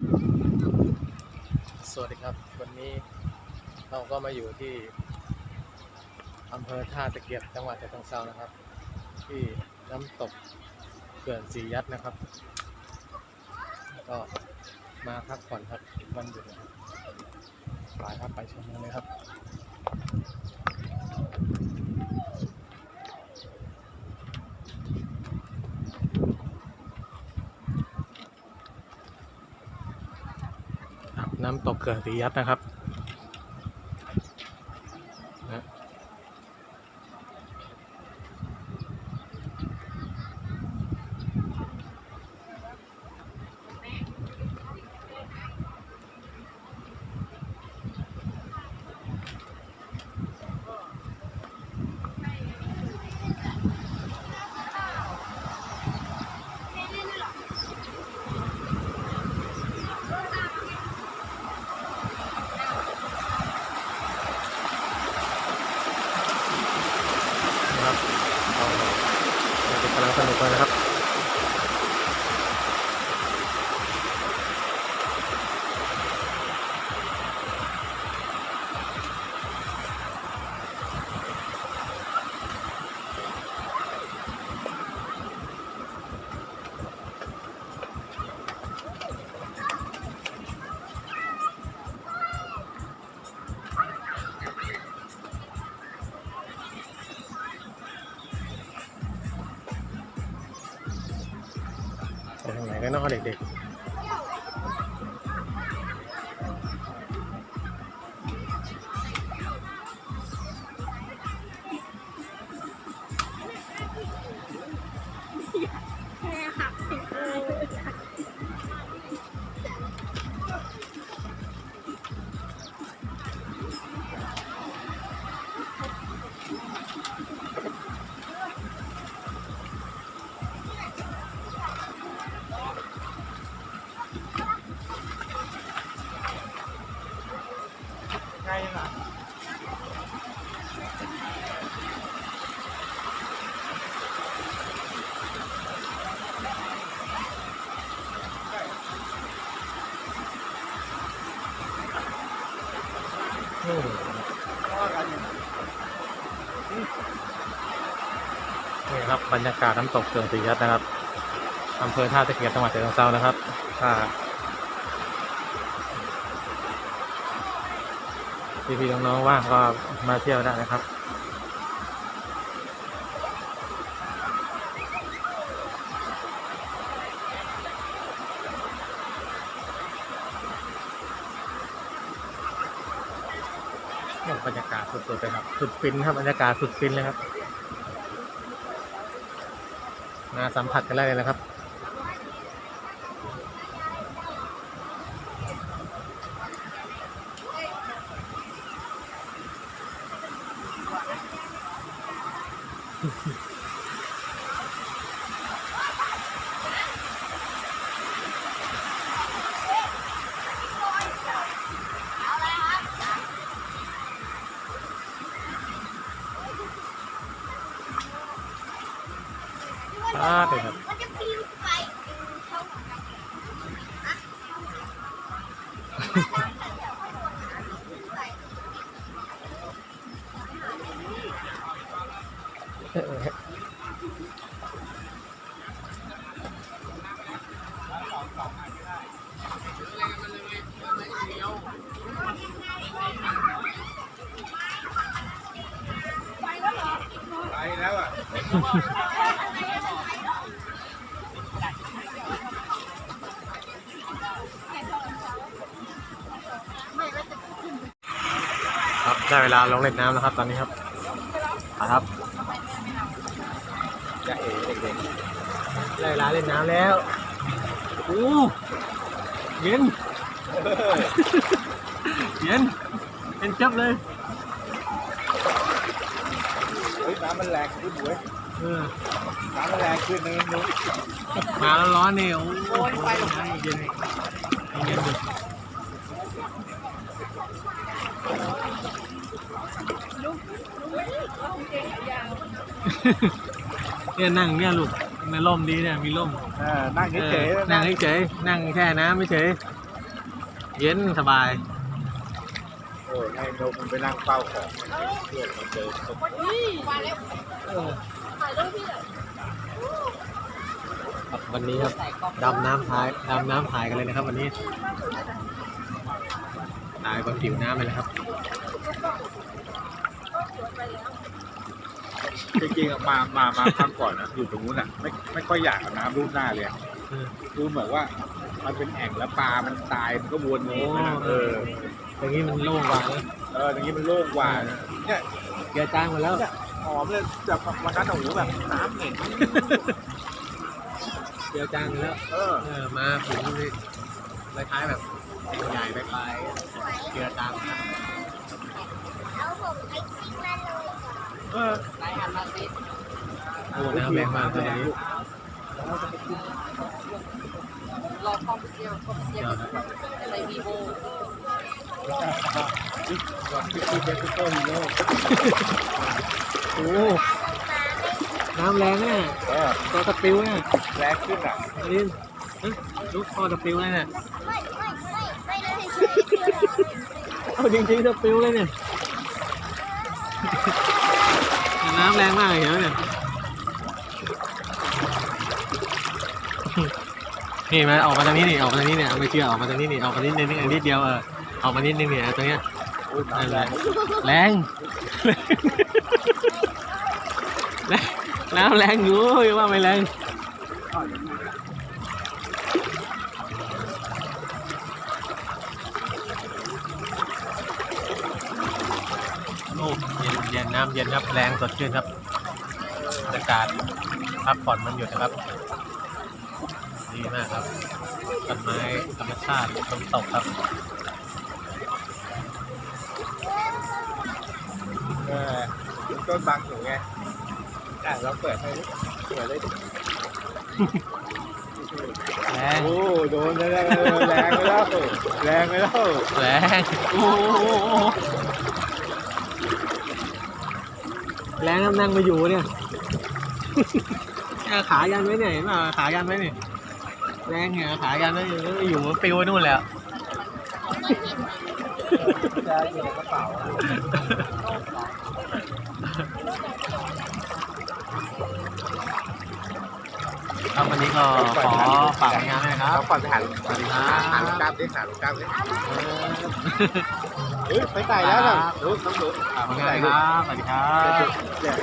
สวัสดีครับ วันนี้เราก็มาอยู่ที่อำเภอท่าตะเกียบจังหวัดฉะเชิงเทรานะครับ ที่น้ำตกเขื่อนสียัดนะครับ ก็มาพักผ่อนครับวันหยุดนะครับไปครับไปชมกันเลยครับ ครับ น้ำตกเขื่อนสียัดนะครับ ทางไหนกันเนาะเด็กๆ ครับบรรยากาศน้ำตกเขื่อนสียัดนะครับอำเภอท่าตะเกียบจังหวัดฉะเชิงเทรานะครับถ้าพี่ๆน้องๆว่างก็มาเที่ยวได้นะครับบรรยากาศสุดๆเลยครับ สุดฟินครับบรรยากาศสุดฟินเลยครับ มาสัมผัสกันได้เลยนะครับ เลยครับ ได้เวลาลงเล่นน้ำแล้วครับ ตอนนี้ครับไปครับจะเอ๋เด็กๆได้เวลาเล่นน้ำแล้วโอ้เย็นเย็นเย็นจับเลยเฮ้ยน้ำมันแรงขึ้นเว้ยเออน้ำมันแรงขึ้นนึงนุ้ยมาแล้วร้อนเนี่ยโอ้โหน้ำเย็นเย็น เนี่ยนั่งเนี่ยลูกในร่มดีเนี่ยมีร่มอ่านั่งเอเฉอยๆนั่งเฉยๆนั่งแช่น้ำไม่เฉยเย็นสบายโอ้ยให้นกมันไปนั่งเฝ้าของเพื่อนมันเจอคนมาแล้วถ่ายรูปพี่หน่อยครับวันนี้ครับดำน้ำพายดำน้ำพายกันเลยนะครับ วันนี้ตายบนผิวน้ำเลยนะครับ จริงๆอะมามามาครั้งก่อนนะอยู่ตรงนู้นอะไม่ไม่ค่อยอยากเอาน้ำรูปหน้าเลยอะเออคือเหมือนว่า มันเป็นแอ่งแล้วปลามันตายมันก็วนโอ้อยู่นั่นนะเอออย่างนี้มันโล่งกว่านะเอออย่างนี้มันโล่งกว่านะเนี่ยเกลือจางหมาแล้ว หอมเลยแต่วันนั้นโอ้โหแบบน้ำเหม็นเกลือจางหมาแล้ว เออเออ มาถึงนี่คล้ายๆแบบใหญ่ๆปลายๆเกลือจางนะครับ เอาผมไอซิ่งมาเลย เออโอ้น้ำแรงมากเลยอันนี้รอคอมเซียวคอมเซียวอะไรวีโวโอ้น้ำแรงเนี่ยเออตัวสปิวเนี่ยแรงขึ้นอะอันนี้เอ๊ะลูกคอสปิวเลยเนี่ยไม่ไม่ไม่ไม่เลยช่วยเอาจริงๆสปิวเลยเนี่ย น้ำแรงมากเลยเห็นไหมเนี่ยนี่มาออกมาทางนี้นี่ออกมาทางนี้เนี่ยเอาไม่เชื่อออกมาทางนี้นี่ออกมานิดนึงนิดนิดเดียวเออออกมานิดนึงเนี่ยตรงเนี้ยแรงแรงแรงน้ำแรงอยู่ว่าไม่แรงโอ้ เย็นเย็นน้ำเย็นครับแรงสดชื่นครับบรรยากาศพักผ่อนมันหยุดนะครับ ดีมากครับต้นไม้ธรรมชาติลมตกครับเออต้นบางอยู่ไงอะเราเปิดให้ดิเปิดเลยดิแรงโอ้โดนแล้วแรงไปแล้วแรงไปแล้วแรงโอ้โห แรงน้ำนั่งไม่อยู่เนี่ยเอาขายันไว้เนี่ยเห็นป่ะขายันไว้เนี่ยแรงเนี่ยขายันไว้อยู่ไม่อยู่มันปิวไปนู่นแล้วจะอยู่ในกระเป๋าครับวันนี้ก็ขอฝากผลงานด้วยนะคเอารับก่อนไปหาสวัสดีครัหาลูกบกล้ามดิหาลูกกล้ามดิเฮ้ย ไปไก่แล้วน่ะรู้ต้องรู้ฝากผลงานด้วยครับสวัสดีครับเนี่ย